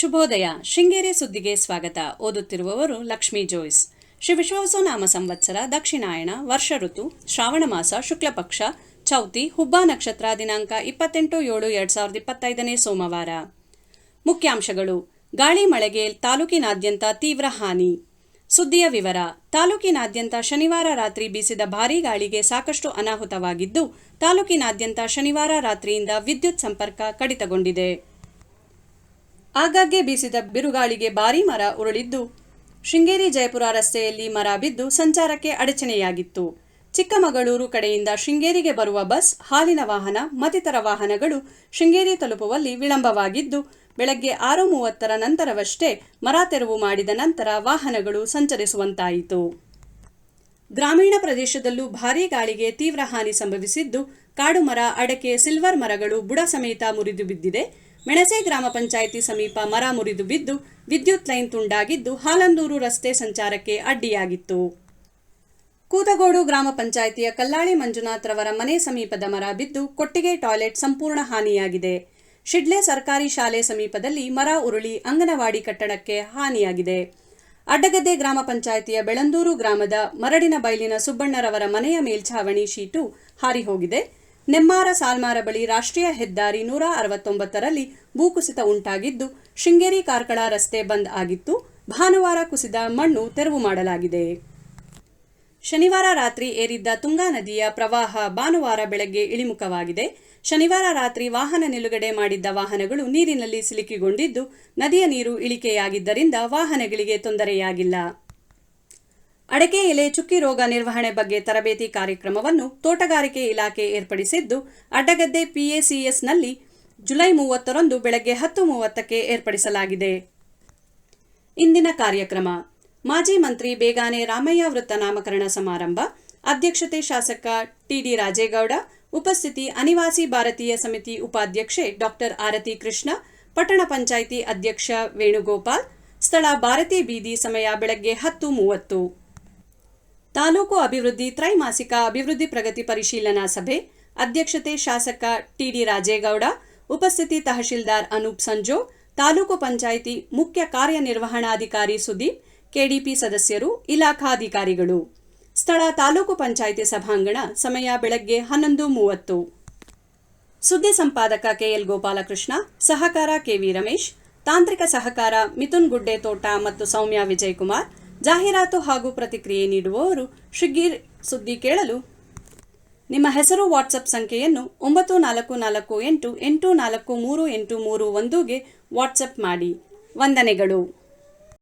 ಶುಭೋದಯ. ಶೃಂಗೇರಿ ಸುದ್ದಿಗೆ ಸ್ವಾಗತ. ಓದುತ್ತಿರುವವರು ಲಕ್ಷ್ಮೀ ಜೋಯಿಸ್. ಶ್ರೀ ವಿಶ್ವವಸುನಾಮ ಸಂವತ್ಸರ ದಕ್ಷಿಣಾಯಣ ವರ್ಷ ಋತು, ಶ್ರಾವಣ ಮಾಸ, ಶುಕ್ಲಪಕ್ಷ, ಚೌತಿ, ಹುಬ್ಬಾ ನಕ್ಷತ್ರ ದಿನಾಂಕ ಇಪ್ಪತ್ತೆಂಟು ಏಳು ಎರಡ್ ಸಾವಿರದ ಇಪ್ಪತ್ತೈದನೇ ಸೋಮವಾರ. ಮುಖ್ಯಾಂಶಗಳು. ಗಾಳಿ ಮಳೆಗೆ ತಾಲೂಕಿನಾದ್ಯಂತ ತೀವ್ರ ಹಾನಿ. ಸುದ್ದಿಯ ವಿವರ. ತಾಲೂಕಿನಾದ್ಯಂತ ಶನಿವಾರ ರಾತ್ರಿ ಬೀಸಿದ ಭಾರೀ ಗಾಳಿಗೆ ಸಾಕಷ್ಟು ಅನಾಹುತವಾಗಿದ್ದು, ತಾಲೂಕಿನಾದ್ಯಂತ ಶನಿವಾರ ರಾತ್ರಿಯಿಂದ ವಿದ್ಯುತ್ ಸಂಪರ್ಕ ಕಡಿತಗೊಂಡಿದೆ. ಆಗಾಗ್ಗೆ ಬೀಸಿದ ಬಿರುಗಾಳಿಗೆ ಭಾರೀ ಮರ ಉರುಳಿದ್ದು. ಶೃಂಗೇರಿ ಜಯಪುರ ರಸ್ತೆಯಲ್ಲಿ ಮರ ಬಿದ್ದು ಸಂಚಾರಕ್ಕೆ ಅಡಚಣೆಯಾಗಿತ್ತು. ಚಿಕ್ಕಮಗಳೂರು ಕಡೆಯಿಂದ ಶೃಂಗೇರಿಗೆ ಬರುವ ಬಸ್, ಹಾಲಿನ ವಾಹನ, ಮತ್ತಿತರ ವಾಹನಗಳು ಶೃಂಗೇರಿ ತಲುಪುವಲ್ಲಿ ವಿಳಂಬವಾಗಿದ್ದು, ಬೆಳಗ್ಗೆ ಆರು ಮೂವತ್ತರ ನಂತರವಷ್ಟೇ ಮರ ತೆರವು ಮಾಡಿದ ನಂತರ ವಾಹನಗಳು ಸಂಚರಿಸುವಂತಾಯಿತು. ಗ್ರಾಮೀಣ ಪ್ರದೇಶದಲ್ಲೂ ಭಾರೀ ಗಾಳಿಗೆ ತೀವ್ರ ಹಾನಿ ಸಂಭವಿಸಿದ್ದು, ಕಾಡು ಮರ, ಅಡಕೆ, ಸಿಲ್ವರ್ ಮರಗಳು ಬುಡ ಸಮೇತ ಮುರಿದು ಬಿದ್ದಿದೆ. ಮೆಣಸೆ ಗ್ರಾಮ ಪಂಚಾಯಿತಿ ಸಮೀಪ ಮರ ಮುರಿದು ಬಿದ್ದು, ವಿದ್ಯುತ್ ಲೈನ್ ತುಂಡಾಗಿದ್ದು ಹಾಲಂದೂರು ರಸ್ತೆ ಸಂಚಾರಕ್ಕೆ ಅಡ್ಡಿಯಾಗಿತ್ತು. ಕೂತಗೋಡು ಗ್ರಾಮ ಪಂಚಾಯಿತಿಯ ಕಲ್ಲಾಳಿ ಮಂಜುನಾಥ್ರವರ ಮನೆ ಸಮೀಪದ ಮರ ಬಿದ್ದು ಕೊಟ್ಟಿಗೆ ಟಾಯ್ಲೆಟ್ ಸಂಪೂರ್ಣ ಹಾನಿಯಾಗಿದೆ. ಶಿಡ್ಲೆ ಸರ್ಕಾರಿ ಶಾಲೆ ಸಮೀಪದಲ್ಲಿ ಮರ ಉರುಳಿ ಅಂಗನವಾಡಿ ಕಟ್ಟಡಕ್ಕೆ ಹಾನಿಯಾಗಿದೆ. ಅಡ್ಡಗದ್ದೆ ಗ್ರಾಮ ಪಂಚಾಯಿತಿಯ ಬೆಳಂದೂರು ಗ್ರಾಮದ ಮರಡಿನ ಬೈಲಿನ ಸುಬ್ಬಣ್ಣರವರ ಮನೆಯ ಮೇಲ್ಛಾವಣಿ ಶೀಟು ಹಾರಿ ಹೋಗಿದೆ ನೆಮ್ಮಾರ ಸಾಲ್ಮಾರ ಬಳಿ ರಾಷ್ಟ್ರೀಯ ಹೆದ್ದಾರಿ ನೂರ ಅರವತ್ತೊಂಬತ್ತರಲ್ಲಿ ಭೂಕುಸಿತ ಉಂಟಾಗಿದ್ದು, ಶೃಂಗೇರಿ ಕಾರ್ಕಳ ರಸ್ತೆ ಬಂದ್ ಆಗಿತ್ತು. ಭಾನುವಾರ ಕುಸಿದ ಮಣ್ಣು ತೆರವು ಮಾಡಲಾಗಿದೆ. ಶನಿವಾರ ರಾತ್ರಿ ಏರಿದ್ದ ತುಂಗಾ ನದಿಯ ಪ್ರವಾಹ ಭಾನುವಾರ ಬೆಳಗ್ಗೆ ಇಳಿಮುಖವಾಗಿದೆ. ಶನಿವಾರ ರಾತ್ರಿ ವಾಹನ ನಿಲುಗಡೆ ಮಾಡಿದ್ದ ವಾಹನಗಳು ನೀರಿನಲ್ಲಿ ಸಿಲುಕಿಗೊಂಡಿದ್ದು ನದಿಯ ನೀರು ಇಳಿಕೆಯಾಗಿದ್ದರಿಂದ ವಾಹನಗಳಿಗೆ ತೊಂದರೆಯಾಗಿಲ್ಲ. ಅಡಕೆ ಎಲೆ ಚುಕ್ಕಿ ರೋಗ ನಿರ್ವಹಣೆ ಬಗ್ಗೆ ತರಬೇತಿ ಕಾರ್ಯಕ್ರಮವನ್ನು ತೋಟಗಾರಿಕೆ ಇಲಾಖೆ ಏರ್ಪಡಿಸಿದ್ದು, ಅಡ್ಡಗದ್ದೆ ಪಿಎಸಿಎಸ್ನಲ್ಲಿ ಜುಲೈ ಮೂವತ್ತರಂದು ಬೆಳಗ್ಗೆ ಹತ್ತು ಮೂವತ್ತಕ್ಕೆ ಏರ್ಪಡಿಸಲಾಗಿದೆ. ಇಂದಿನ ಕಾರ್ಯಕ್ರಮ. ಮಾಜಿ ಮಂತ್ರಿ ಬೇಗಾನೆ ರಾಮಯ್ಯ ವೃತ್ತ ನಾಮಕರಣ ಸಮಾರಂಭ. ಅಧ್ಯಕ್ಷತೆ ಶಾಸಕ ಟಿಡಿ ರಾಜೇಗೌಡ. ಉಪಸ್ಥಿತಿ ಅನಿವಾಸಿ ಭಾರತೀಯ ಸಮಿತಿ ಉಪಾಧ್ಯಕ್ಷೆ ಡಾಕ್ಟರ್ ಆರತಿ ಕೃಷ್ಣ. ಪಟ್ಟಣ ಪಂಚಾಯಿತಿ ಅಧ್ಯಕ್ಷ ವೇಣುಗೋಪಾಲ್. ಸ್ಥಳ ಭಾರತಿ ಬೀದಿ ಸಮಯ ಬೆಳಗ್ಗೆ ಹತ್ತು ಮೂವತ್ತು. ತಾಲೂಕು ಅಭಿವೃದ್ಧಿ ತ್ರೈಮಾಸಿಕ ಅಭಿವೃದ್ಧಿ ಪ್ರಗತಿ ಪರಿಶೀಲನಾ ಸಭೆ. ಅಧ್ಯಕ್ಷತೆ ಶಾಸಕ ಟಿಡಿ ರಾಜೇಗೌಡ. ಉಪಸ್ಥಿತಿ ತಹಶೀಲ್ದಾರ್ ಅನೂಪ್ ಸಂಜೋ. ತಾಲೂಕು ಪಂಚಾಯಿತಿ ಮುಖ್ಯ ಕಾರ್ಯನಿರ್ವಹಣಾಧಿಕಾರಿ ಸುದೀಪ್. ಕೆಡಿಪಿ ಸದಸ್ಯರು, ಇಲಾಖಾಧಿಕಾರಿಗಳು. ಸ್ಥಳ ತಾಲೂಕು ಪಂಚಾಯಿತಿ ಸಭಾಂಗಣ, ಸಮಯ ಬೆಳಗ್ಗೆ ಹನ್ನೊಂದು ಮೂವತ್ತು. ಸುದ್ದಿ ಸಂಪಾದಕ ಕೆಎಲ್ ಗೋಪಾಲಕೃಷ್ಣ, ಸಹಕಾರ ಕೆವಿ ರಮೇಶ್, ತಾಂತ್ರಿಕ ಸಹಕಾರ ಮಿಥುನ್ ಗುಡ್ಡೆ ತೋಟ ಮತ್ತು ಸೌಮ್ಯ ವಿಜಯಕುಮಾರ್, ಜಾಹೀರಾತು ಹಾಗೂ ಪ್ರತಿಕ್ರಿಯೆ ನೀಡುವವರು ಶಿಗ್ಗೀರ್ ಸುದ್ದಿ ಕೇಳಲು. ನಿಮ್ಮ ಹೆಸರು, ವಾಟ್ಸಪ್ ಸಂಖ್ಯೆಯನ್ನು ಒಂಬತ್ತು ನಾಲ್ಕು ನಾಲ್ಕು ಎಂಟು ಎಂಟು ನಾಲ್ಕು ಮೂರು ಎಂಟು ಮೂರು ಒಂದುಗೆ ವಾಟ್ಸಪ್ ಮಾಡಿ. ವಂದನೆಗಳು.